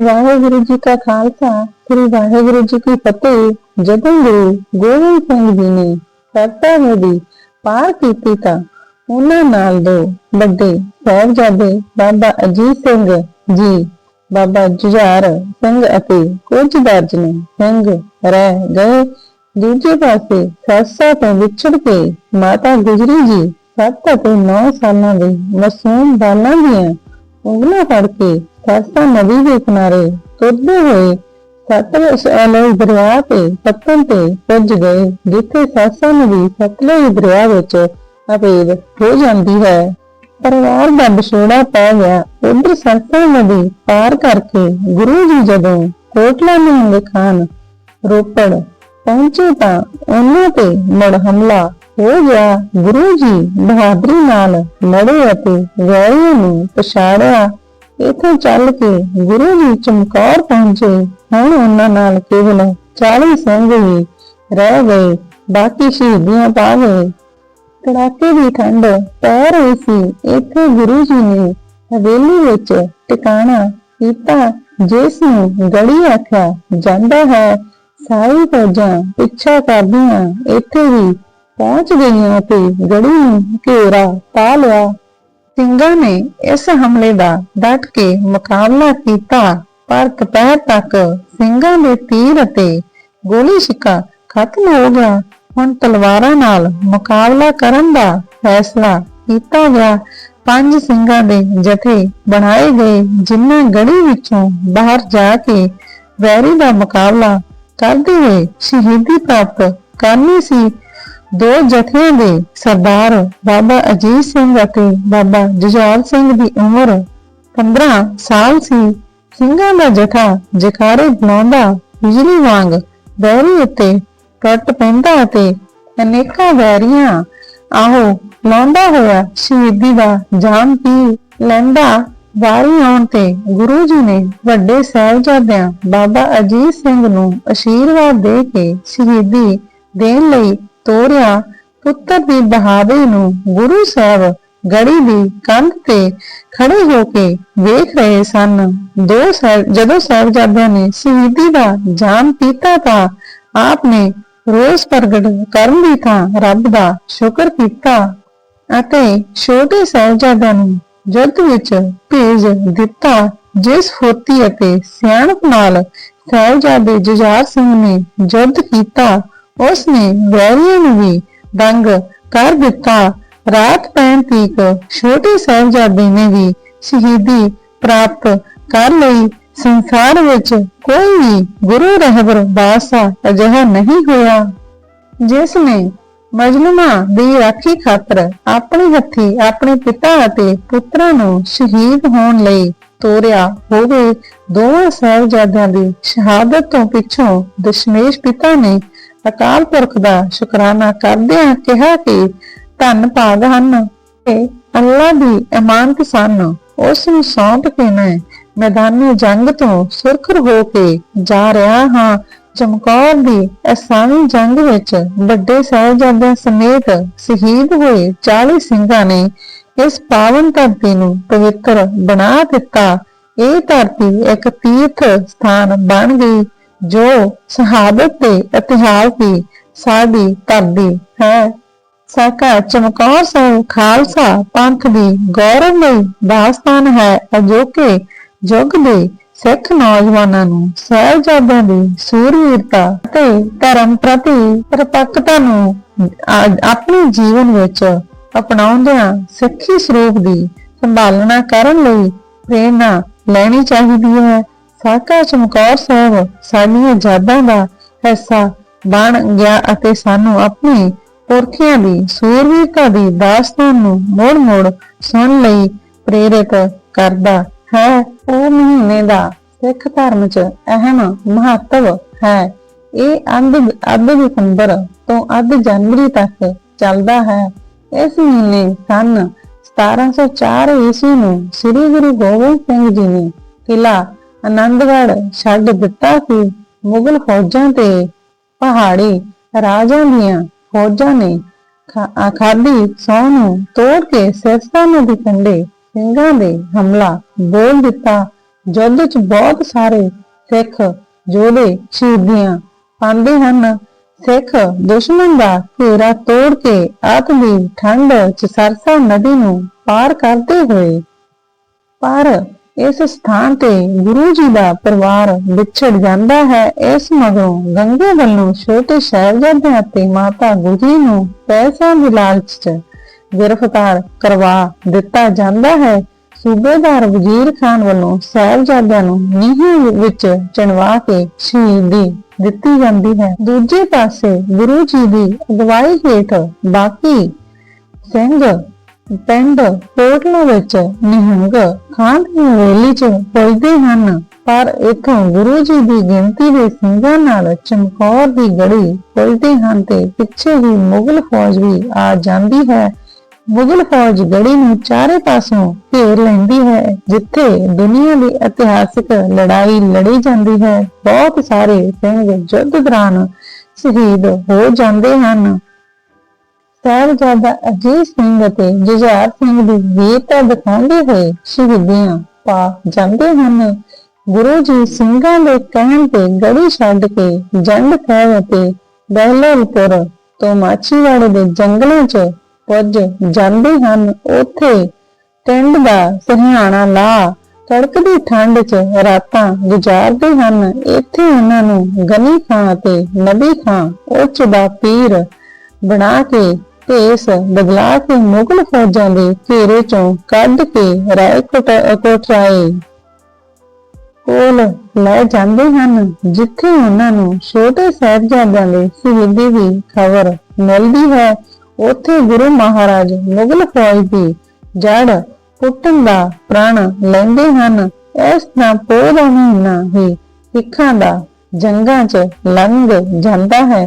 ਵਾਹਿਗੁਰੂ ਜੀ ਕਾ ਖਾਲਸਾ, ਸ੍ਰੀ ਵਾਹਿਗੁਰੂ ਜੀ ਕੀ ਫਤਿਹ। ਜਦੋਂ ਗੁਰੂ ਗੋਬਿੰਦ ਸਿੰਘ ਜੀ ਨੇ ਕਰਤਾ ਨਦੀ ਪਾਰ ਕੀਤੀ ਤਾਂ ਉਹਨਾਂ ਨਾਲ ਦੋ ਵੱਡੇ ਸਾਹਿਬਜ਼ਾਦੇ ਬਾਬਾ ਅਜੀਤ ਸਿੰਘ ਜੀ, ਬਾਬਾ ਜੁਝਾਰ ਸਿੰਘ ਅਤੇ ਕੁਝ ਦਰਜਨ ਸਿੰਘ ਰਹਿ ਗਏ। ਦੂਜੇ ਪਾਸੇ ਸਰਸਾ ਤੋਂ ਵਿਛੜ ਕੇ ਮਾਤਾ ਗੁਜਰੀ ਜੀ ਸੱਤ ਅਤੇ 9 ਸਾਲਾਂ ਦੇ ਮਾਸੂਮ ਬਾਲਾਂ ਦੀਆਂ ਉਂਗਲਾਂ ਫੜ ਕੇ ਸਰਸਾ ਨਦੀ ਦੇ ਕਿਨਾਰੇ ਤੁਰਦੇ ਹੋਏ ਸਤਲੁਜ ਅਲੋਈ ਦਰਿਆ ਤੇ ਪੱਤਨ ਤੇ ਪੁੱਜ ਗਏ, ਜਿੱਥੇ ਸਰਸਾ ਨਦੀ ਸਤਲੁਜ ਦਰਿਆ ਵਿੱਚ ਅਭੇਦ ਹੋ ਜਾਂਦੀ ਹੈ। ਪਰਿਵਾਰ ਦਾ ਵਿਛੋੜਾ ਪੈ ਗਿਆ। ਉਧਰ ਸਰਸਾ ਨਦੀ ਪਾਰ ਕਰਕੇ ਗੁਰੂ ਜੀ ਜਦੋਂ ਕੋਟਲਾ ਨਿਹੰਗ ਖਾਨ ਰੋਪੜ ਪਹੁੰਚੇ ਤਾਂ ਉਹਨਾਂ ਤੇ ਮੁੜ ਹਮਲਾ ਹੋ ਗਿਆ। ਗੁਰੂ ਜੀ ਬਹਾਦਰੀ ਨਾਲ ਲੜੇ ਅਤੇ ਵੈਰੀਆਂ ਨੂੰ ਪਛਾੜਿਆ। ਇੱਥੋਂ ਚੱਲ ਕੇ ਗੁਰੂ ਜੀ ਚਮਕੌਰ ਪਹੁੰਚੇ। ਹੁਣ ਉਹਨਾਂ ਨਾਲ ਕੇਵਲ 40 ਸਿੰਘ ਹੀ ਰਹਿ ਗਏ, ਬਾਕੀ ਸ਼ਹੀਦੀਆਂ ਪਾ ਗਏ। ਕੜਾਕੇ ਦੀ ਠੰਡ ਪੈ ਰਹੀ ਸੀ। ਇੱਥੇ ਗੁਰੂ ਜੀ ਨੇ ਹਵੇਲੀ ਵਿੱਚ ਟਿਕਾਣਾ ਕੀਤਾ, ਜਿਸ ਨੂੰ ਗੜੀ ਆਖਿਆ ਜਾਂਦਾ ਹੈ ਸਾਰੀ ਫੌਜਾਂ ਪਿੱਛਾ ਕਰਦੀਆਂ, ਇੱਥੇ ਵੀ ਪਹੁੰਚ ਗਈਆਂ ਤੇ ਗੜੀ ਨੂੰ ਘੇਰਾ ਪਾ ਲਿਆ। ਸਿੰਘਾਂ ਨੇ ਇਸ ਹਮਲੇ ਦਾ ਡਟ ਕੇ ਮੁਕਾਬਲਾ ਕੀਤਾ, ਪਰ ਦੁਪਹਿਰ ਤੱਕ ਸਿੰਘਾਂ ਦੇ ਤੀਰ ਅਤੇ ਗੋਲੀ ਛਿੱਕਾ ਖਤਮ ਹੋ ਗਿਆ। ਹੁਣ ਤਲਵਾਰਾਂ ਨਾਲ ਮੁਕਾਬਲਾ ਕਰਨ ਦਾ ਫੈਸਲਾ ਕੀਤਾ ਗਿਆ। ਪੰਜ ਸਿੰਘਾਂ ਦੇ ਜਥੇ ਬਣਾਏ ਗਏ ਜਿਨ੍ਹਾਂ ਗੜੀ ਵਿੱਚੋਂ ਬਾਹਰ ਜਾ ਕੇ ਵੈਰੀ ਦਾ ਮੁਕਾਬਲਾ ਕਰਦੇ ਹੋਏ ਸ਼ਹੀਦੀ ਪ੍ਰਾਪਤ ਕਰਨੀ ਸੀ। ਦੋ ਜਥਿਆਂ ਦੇ ਸਰਦਾਰ ਬਾਬਾ ਅਜੀਤ ਸਿੰਘ ਅਤੇ ਬਾਬਾ ਜੁਝਾਰ ਸਿੰਘ ਦੀ ਉਮਰ 15 ਸਾਲ ਸੀ। ਸਿੰਘਾਂ ਦਾ ਜਥਾ ਜਕਾਰੇ ਬੁਲਾਉਂਦਾ ਬਿਜਲੀ ਵਾਂਗ ਬੈਰੀ ਉੱਤੇ ਕੱਟ ਪੈਂਦਾ ਅਤੇ ਅਨੇਕਾਂ ਵੈਰੀਆਂ ਆਹੋ ਲਾਉਂਦਾ ਹੋਇਆ ਸ਼ਹੀਦੀ ਦਾ ਜਾਮ ਪੀ ਲੈਂਦਾ। ਵਾਰੀ ਆਉਣ ਤੇ ਗੁਰੂ ਜੀ ਨੇ ਵੱਡੇ ਸਾਹਿਬਜ਼ਾਦਿਆਂ ਬਾਬਾ ਅਜੀਤ ਸਿੰਘ ਨੂੰ ਅਸ਼ੀਰਵਾਦ ਦੇ ਕੇ ਸ਼ਹੀਦੀ ਦੇਣ ਲਈ ਤੋਰਿਆ, ਪੁੱਤਰ ਦੀ ਬਹਾਵੇ ਨੂੰ ਗੁਰੂ ਸਾਹਿਬ ਗੜੀ ਦੀ ਕੰਧ ਤੇ ਖੜੇ ਹੋ ਕੇ ਵੇਖ ਰਹੇ ਸਨ। ਦੋ ਸਾਹਿਬ, ਜਦੋਂ ਸਾਹਿਬਜ਼ਾਦਿਆਂ ਨੇ ਸ਼ਹੀਦੀ ਦਾ ਜਾਮ ਪੀਤਾ ਤਾਂ ਆਪ ਨੇ ਰੋਸ ਪ੍ਰਗਟ ਕਰਨ ਦੀ ਥਾਂ ਰੱਬ ਦਾ ਸ਼ੁਕਰ ਕੀਤਾ ਅਤੇ ਛੋਟੇ ਸਾਹਿਬਜ਼ਾਦਿਆਂ ਨੂੰ ਯੁੱਧ ਵਿੱਚ ਭੇਜ ਦਿੱਤਾ, ਜਿਸ ਫੁਰਤੀ ਅਤੇ ਸਿਆਣਪ ਨਾਲ ਸਾਹਿਬਜ਼ਾਦੇ ਜੁਝਾਰ ਸਿੰਘ ਨੇ ਯੁੱਧ ਕੀਤਾ। ਉਸ ਨੇ ਵੈਰੀਆਂ ਨੂੰ ਵੀ ਦੰਗ ਕਰ ਦਿੱਤਾ। ਰਾਤ ਪੈਣ ਤੀਕ ਛੋਟੇ ਸਾਹਿਬਜ਼ਾਦੇ ਨੇ ਵੀ ਸ਼ਹੀਦੀ ਪ੍ਰਾਪਤ ਕਰ ਲਈ। ਸੰਸਾਰ ਵਿੱਚ ਕੋਈ ਵੀ ਗੁਰੂ ਰਹਿਬਰ ਬਾਸਾ ਅਜਿਹਾ ਨਹੀਂ ਹੋਇਆ, ਜਿਸ ਨੇ ਮਜਲੂਮਾ ਦੀ ਰਾਖੀ ਖਾਤਰ ਆਪਣੇ ਹੱਥੀ ਆਪਣੇ ਪਿਤਾ ਅਤੇ ਪੁੱਤਰਾਂ ਨੂੰ ਸ਼ਹੀਦ ਹੋਣ ਲਈ ਤੋਰਿਆ ਹੋਵੇ। ਦੋਵਾਂ ਸਾਹਿਬਜ਼ਾਦਿਆਂ ਦੀ ਸ਼ਹਾਦਤ ਤੋਂ ਪਿੱਛੋਂ ਦਸ਼ਮੇਸ਼ ਪਿਤਾ ਨੇ ਅਕਾਲ ਪੁਰਖ ਦਾ ਸ਼ੁਕਰਾਨਾ ਕਰਦਿਆਂ ਕਿਹਾ ਕਿ ਧੰਨ ਭਾਗ ਹਨ ਤੇ ਅੱਲਾ ਦੀ ਅਮਾਨਤ ਸਨ। ਉਸ ਨੂੰ ਸੌਂਪ ਕੇ ਮੈਂ ਮੈਦਾਨੀ ਜੰਗ ਤੋਂ ਸੁਰਖਰ ਹੋ ਕੇ ਜਾ ਰਿਹਾ ਹਾਂ। ਚਮਕੌਰ ਦੀ ਅਸਾਮੀ ਜੰਗ ਵਿੱਚ ਵੱਡੇ ਸਾਹਿਬਜ਼ਾਦਿਆਂ ਸਮੇਤ ਸ਼ਹੀਦ ਹੋਏ 40 ਸਿੰਘਾਂ ਨੇ ਇਸ ਪਾਵਨ ਧਰਤੀ ਨੂੰ ਪਵਿੱਤਰ ਬਣਾ ਦਿੱਤਾ। ਇਹ ਧਰਤੀ ਇੱਕ ਤੀਰਥ ਸਥਾਨ ਬਣ ਗਈ। ਜੋ ਸ਼ਹਾਦਤ ਦੇ ਇਤਿਹਾਸ ਦੀ ਸਾਡੀ ਧਰਤੀ ਹੈ। ਸਾਕਾ ਚਮਕੌਰ ਸਾਹਿਬ ਖਾਲਸਾ ਪੰਥ ਦੀ ਗੌਰਵਮਈ ਦਾਸਤਾਨ ਹੈ ਅਜੋਕੇ ਯੁੱਗ ਦੇ ਸਿੱਖ ਨੌਜਵਾਨਾਂ ਨੂੰ ਸਾਹਿਬਜ਼ਾਦਿਆਂ ਦੀ ਸੂਰਵੀਰਤਾ ਅਤੇ ਧਰਮ ਪ੍ਰਤੀ ਪ੍ਰਪੱਕਤਾ ਨੂੰ ਆਪਣੇ ਜੀਵਨ ਵਿੱਚ ਅਪਣਾਉਂਦਿਆਂ ਸਿੱਖੀ ਸਰੂਪ ਦੀ ਸੰਭਾਲਣਾ ਕਰਨ ਲਈ ਪ੍ਰੇਰਣਾ ਲੈਣੀ ਚਾਹੀਦੀ ਹੈ। ਸਾਕਾ ਚਮਕੌਰ ਸਾਹਿਬ, ਸਾਡੀਆਂ ਯਾਦਾਂ ਦਾ ਹਿੱਸਾ ਬਣ ਗਿਆ ਅਤੇ ਸਾਨੂੰ ਆਪਣੇ ਪੁਰਖਿਆਂ ਦੀ ਸੂਰਵੀਰਤਾ ਦੀ ਦਾਸਤਾਨ ਨੂੰ ਮੋੜ-ਮੋੜ ਸੁਣਨ ਲਈ ਪ੍ਰੇਰਿਤ ਕਰਦਾ ਹੈ। ਉਹ ਮਹੀਨੇ ਦਾ ਸਿੱਖ ਧਰਮ 'ਚ ਅਹਿਮ ਮਹੱਤਵ ਹੈ। ਇਹ ਅੰਧ, ਅੱਧ ਦਸੰਬਰ ਤੋਂ ਅੱਧ ਜਨਵਰੀ ਤੱਕ ਚੱਲਦਾ ਹੈ। ਇਸ ਮਹੀਨੇ ਸਨ 1704 ਈਸਵੀ ਨੂੰ ਸ੍ਰੀ ਗੁਰੂ ਗੋਬਿੰਦ ਸਿੰਘ ਜੀ ਨੇ ਕਿਲਾ ਆਨੰਦਗੜ੍ਹ ਛੱਡ ਦਿੱਤਾ ਸੀ। ਮੁਗਲ ਫੌਜਾਂ ਤੇ ਪਹਾੜੀ ਰਾਜਾਂ ਦੀਆਂ ਫੌਜਾਂ ਨੇ ਖਾਦੀ ਸੌ ਨੂੰ ਤੋੜ ਕੇ ਸਿਰਸਾ ਨਦੀ ਕੰਢੇ ਸਿੰਘਾਂ ਦੇ ਹਮਲਾ ਬੋਲ ਦਿੱਤਾ। ਯੁੱਧ 'ਚ ਬਹੁਤ ਸਾਰੇ ਸਿੱਖ ਯੋਧੇ ਸ਼ਹੀਦੀਆਂ ਪਾਉਂਦੇ ਹਨ। ਸਿੱਖ ਦੁਸ਼ਮਣ ਦਾ ਘੇਰਾ ਤੋੜ ਕੇ ਅੱਤ ਦੀ ਠੰਡ 'ਚ ਸਰਸਾ ਨਦੀ ਨੂੰ ਪਾਰ ਕਰਦੇ ਹੋਏ ਪਰ ਇਸ ਸਥਾਨ ਤੇ ਗੁਰੂ ਜੀ ਦਾ ਪਰਿਵਾਰ ਵਿਛੜ ਜਾਂਦਾ ਹੈ। ਇਸ ਮਗਰੋਂ ਗੰਗੇ ਵੱਲੋਂ ਛੋਟੇ ਸਾਹਿਬਜ਼ਾਦਿਆਂ ਅਤੇ ਮਾਤਾ ਗੁਜਰੀ ਨੂੰ ਪੈਸਾ ਦੇ ਲਾਲਚ 'ਚ ਗ੍ਰਿਫਤਾਰ ਕਰਵਾ ਦਿੱਤਾ ਜਾਂਦਾ ਹੈ। ਸੂਬੇਦਾਰ ਵਜ਼ੀਰ ਖਾਨ ਵੱਲੋਂ ਸਾਹਿਬਜ਼ਾਦਿਆਂ ਨੂੰ ਨੀਹਾਂ ਵਿੱਚ ਚਣਵਾ ਕੇ ਸ਼ਹੀਦੀ ਦਿੱਤੀ ਜਾਂਦੀ ਹੈ। ਦੂਜੇ ਪਾਸੇ ਗੁਰੂ ਜੀ ਦੀ ਅਗਵਾਈ ਹੇਠ ਬਾਕੀ ਸਿੰਘ ਪਿੰਡ ਕੋਟਲਾ ਵਿੱਚ ਨਿਹੰਗ ਖਾਨ ਦੀ ਹਵੇਲੀ 'ਚ ਪੁੱਜਦੇ ਹਨ, ਪਰ ਇਥੋਂ ਗੁਰੂ ਜੀ ਦੀ ਗਿਣਤੀ ਦੇ ਸਿੰਘਾਂ ਨਾਲ ਚਮਕੌਰ ਦੀ ਗੜੀ ਪੁੱਜਦੇ ਹਨ ਤੇ ਪਿੱਛੇ ਹੀ ਮੁਗਲ ਫੌਜ ਵੀ ਆ ਜਾਂਦੀ ਹੈ। ਮੁਗਲ ਫੌਜ ਗੜੀ ਨੂੰ ਚਾਰੇ ਪਾਸੋਂ ਘੇਰ ਲੈਂਦੀ ਹੈ, ਜਿੱਥੇ ਦੁਨੀਆ ਦੀ ਇਤਿਹਾਸਿਕ ਲੜਾਈ ਲੜੀ ਜਾਂਦੀ ਹੈ। ਬਹੁਤ ਸਾਰੇ ਸਿੰਘ ਯੁੱਧ ਦੌਰਾਨ ਸ਼ਹੀਦ ਹੋ ਜਾਂਦੇ ਹਨ। ਸਾਹਿਬਜ਼ਾਦਾ ਅਜੀਤ ਸਿੰਘ ਅਤੇ ਜੁਝਾਰ ਸਿੰਘ ਦੀ ਵੀਰਤਾ ਦਿਖਾਉਂਦੇ ਹੋਏ ਸ਼ਹੀਦੀਆਂ ਪਾ ਜਾਂਦੇ ਹਨ। ਗੁਰੂ ਜੀ ਸਿੰਘਾਂ ਦੇ ਕਹਿਣ ਤੇ ਗੜੀ ਛੱਡ ਕੇ ਜੰਡ ਸਾਹਿਬ ਅਤੇ ਬਹਿਲੋਲਪੁਰ ਤੋਂ ਮਾਛੀਵਾੜੇ ਦੇ ਜੰਗਲਾਂ 'ਚ ਪੁੱਜ ਜਾਂਦੇ ਹਨ। ਉੱਥੇ ਟਿੰਡ ਦਾ ਸਹਿਆਣਾ ਲਾ ਕੜਕਦੀ ਠੰਡ 'ਚ ਰਾਤਾਂ ਗੁਜ਼ਾਰਦੇ ਹਨ। ਇੱਥੇ ਉਹਨਾਂ ਨੂੰ ਗਨੀ ਖਾਂ ਅਤੇ ਨਬੀ ਖਾਂ ਉੱਚ ਦਾ ਪੀਰ ਬਣਾ ਕੇ ਭੇਸ ਬਦਲਾ ਤੇ ਮੁਗਲ ਫੌਜਾਂ ਦੇ ਘੇਰੇ ਚੋਂ ਕੱਢ ਕੇ ਰਾਏਕੋਟ ਕੋਟਰਾਏ ਕੋਲ ਲੈ ਜਾਂਦੇ ਹਨ, ਜਿੱਥੇ ਉਹਨਾਂ ਨੂੰ ਛੋਟੇ ਸਾਹਿਬਜ਼ਾਦਿਆਂ ਦੇ ਸ਼ਹੀਦੀ ਦੀ ਖਬਰ ਮਿਲਦੀ ਹੈ। ਉੱਥੇ ਗੁਰੂ ਮਹਾਰਾਜ ਮੁਗਲ ਫੌਜ ਦੀ ਜੜ ਪੁੱਟਣ ਦਾ ਪ੍ਰਣ ਲੈਂਦੇ ਹਨ। ਇਸ ਤਰ੍ਹਾਂ ਪੋਹ ਦਾ ਮਹੀਨਾ ਹੀ ਸਿੱਖਾਂ ਦਾ ਜੰਗਾਂ 'ਚ ਲੰਘ ਜਾਂਦਾ ਹੈ।